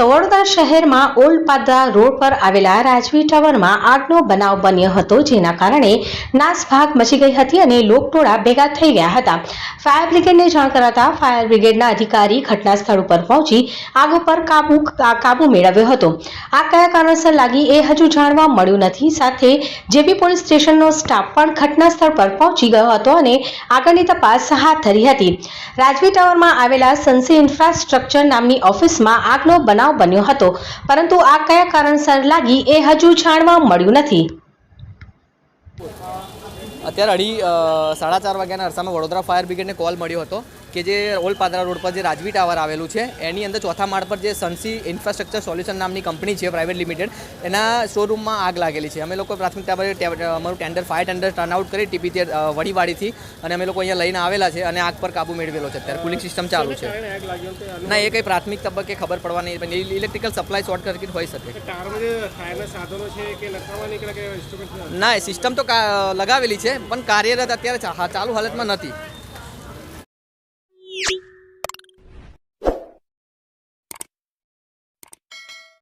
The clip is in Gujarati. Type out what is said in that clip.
તો વડોદરા શહેરમાં ઓલ્ડ પાદરા રોડ પર આવેલા રાજવી ટાવરમાં આગનો બનાવ બન્યો હતો જેના કારણે નાસભાગ મચી ગઈ હતી અને લોકટોળા ભેગા થઈ ગયા હતા. ફાયર બ્રિગેડને જાણ કરાતા ફાયર બ્રિગેડના અધિકારી ઘટના સ્થળ ઉપર પહોંચી આગ ઉપર કાબુ કાબુ મેળવ્યો હતો. આ કયા કારણસર લાગી એ હજુ જાણવા મળ્યું નથી. સાથે જેબી પોલીસ સ્ટેશનનો સ્ટાફ પણ ઘટના સ્થળ પર પહોંચી ગયો હતો અને આગળની તપાસ હાથ ધરી હતી. રાજવી ટાવરમાં આવેલા સનસી ઇન્ફ્રાસ્ટ્રક્ચર નામની ઓફિસમાં આગનો બનાવ બન્યો હતો. પરંતુ આ કયા કારણસર લાગી એ હજુ જાણવા મળ્યું નથી. અત્યારે અઢી સાડા ચાર વાગ્યાના અરસામાં વડોદરા ફાયર બ્રિગેડને કોલ મળ્યો હતો. કે જે ઓલપાદરા પાદરા રોડ પર જે રાજવી ટાવર આવેલું છે એની અંદર ચોથા માળ પર જે સનસી ઇન્ફ્રાસ્ટ્રક્ચર સોલ્યુશન નામની કંપની છે પ્રાઇવેટ લિમિટેડ એના શોરૂમમાં આગ લાગેલી છે. અમે લોકો પ્રાથમિક ટાવરે અમારું ટેન્ડર ફાયર ટેન્ડર ટર્નઆઉટ કરી ટીપી વડીવાડીથી અને અમે લોકો અહીંયા લઈને આવેલા છે અને આગ પર કાબુ મેળવેલો છે અત્યારે. કુલિંગ સિસ્ટમ ચાલુ છે. ના એ કંઈ પ્રાથમિક તબક્કે ખબર પડવાની પણ ઇલેક્ટ્રિકલ સપ્લાય શોર્ટ સર્કિટ હોઈ શકે. ના સિસ્ટમ તો લગાવેલી છે પણ કાર્યરત અત્યારે ચાલુ હાલતમાં નથી.